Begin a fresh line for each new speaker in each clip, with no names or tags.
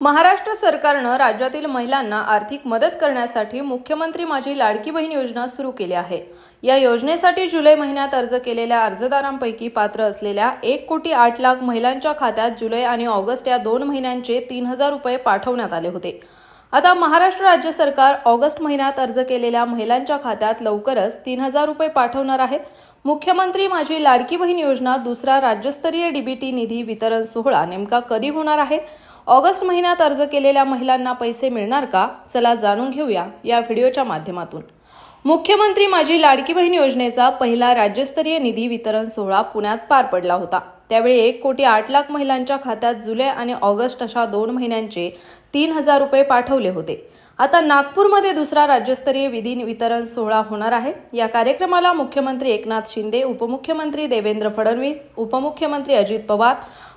महाराष्ट्र सरकारनं राज्यातील महिलांना आर्थिक मदत करण्यासाठी मुख्यमंत्री माझी लाडकी बहीण योजना सुरू केली आहे. या योजनेसाठी जुलै महिन्यात अर्ज केलेल्या अर्जदारांपैकी पात्र असलेल्या एक कोटी आठ लाख महिलांच्या खात्यात जुलै आणि ऑगस्ट या दोन महिन्यांचे तीन हजार रुपये पाठवण्यात आले होते. आता महाराष्ट्र राज्य सरकार ऑगस्ट महिन्यात अर्ज केलेल्या महिलांच्या खात्यात लवकरच तीन हजार रुपये पाठवणार आहे. मुख्यमंत्री माझी लाडकी बहीण योजना दुसरा राज्यस्तरीय डीबीटी निधी वितरण सोहळा नेमका कधी होणार आहे? ऑगस्ट महिन्यात अर्ज केलेल्या महिलांना पैसे मिळणार का? चला जाणून घेऊया या व्हिडिओच्या माध्यमातून. मुख्यमंत्री माझी लाडकी बहीण योजनेचा पहिला राज्यस्तरीय निधी वितरण सोहळा पुण्यात पार पडला होता. त्यावेळी एक कोटी आठ लाख महिलांच्या खात्यात जुलै आणि ऑगस्ट अशा दोन महिन्यांचे तीन हजार रुपये पाठवले होते. आता नागपूरमध्ये दुसरा राज्यस्तरीय विधी वितरण सोहळा होणार आहे. या कार्यक्रमाला मुख्यमंत्री एकनाथ शिंदे उपमुख्यमंत्री देवेंद्र फडणवीस उपमुख्यमंत्री अजित पवार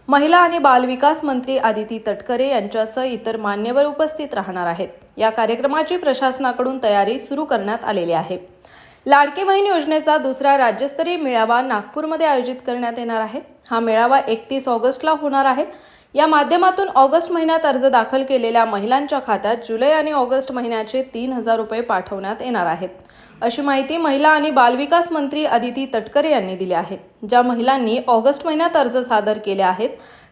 महिला आणि बालविकास मंत्री आदिती तटकरे यांच्यासह इतर मान्यवर उपस्थित राहणार आहेत. या कार्यक्रमाची प्रशासनाकडून तयारी सुरू करण्यात आलेली आहे. लाडकी बहीण योजनेचा दुसरा राज्यस्तरीय मेळावा नागपूरमध्ये आयोजित करण्यात येणार आहे. हा मेळावा एकतीस ऑगस्टला होणार आहे. या माध्यमातून ऑगस्ट महिन्यात अर्ज दाखल केलेल्या महिलांच्या खात्यात जुलै आणि ऑगस्ट महिन्याचे तीन हजार रुपये पाठवण्यात येणार आहेत. अशी माहिती महिला आणि बालविकास मंत्री आदिती तटकरे यांनी दिली आहे. ज्या महिलांनी ऑगस्ट महिन्यात अर्ज सादर केले आहेत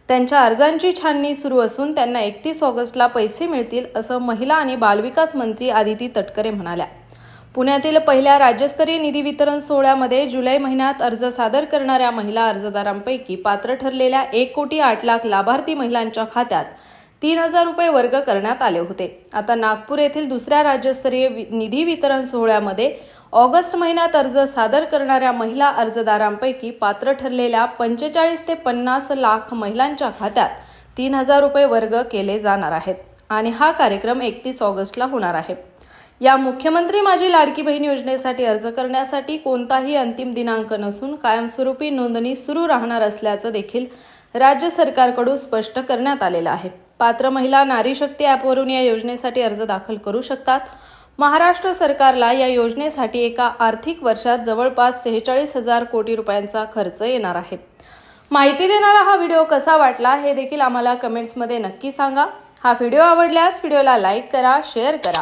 त्यांच्या अर्जांची छाननी सुरू असून त्यांना एकतीस ऑगस्टला पैसे मिळतील असं महिला आणि बालविकास मंत्री आदिती तटकरे म्हणाल्या. पुण्यातील पहिल्या राज्यस्तरीय निधी वितरण सोहळ्यामध्ये जुलै महिन्यात अर्ज सादर करणाऱ्या महिला अर्जदारांपैकी पात्र ठरलेल्या एक कोटी आठ लाख लाभार्थी महिलांच्या खात्यात तीन हजार रुपये वर्ग करण्यात आले होते. आता नागपूर येथील दुसऱ्या राज्यस्तरीय वि- निधी वितरण सोहळ्यामध्ये ऑगस्ट महिन्यात अर्ज सादर करणाऱ्या महिला अर्जदारांपैकी पात्र ठरलेल्या पंचेचाळीस ते पन्नास लाख महिलांच्या खात्यात तीन हजार रुपये वर्ग केले जाणार आहेत. आणि हा कार्यक्रम एकतीस ऑगस्टला होणार आहे. या मुख्यमंत्री माझी लाडकी बहीण योजनेसाठी अर्ज करण्यासाठी कोणताही अंतिम दिनांक नसून कायमस्वरूपी नोंदणी सुरू राहणार असल्याचं देखील राज्य सरकारकडून स्पष्ट करण्यात आलेलं आहे. पात्र महिला नारी शक्ती ॲपवरून या योजनेसाठी अर्ज दाखल करू शकतात. महाराष्ट्र सरकारला या योजनेसाठी एका आर्थिक वर्षात जवळपास सेहेचाळीस हजार कोटी रुपयांचा खर्च येणार आहे. माहिती देणारा हा व्हिडिओ कसा वाटला हे देखील आम्हाला कमेंट्समध्ये नक्की सांगा. हा व्हिडिओ आवडल्यास व्हिडिओला लाईक करा शेअर करा.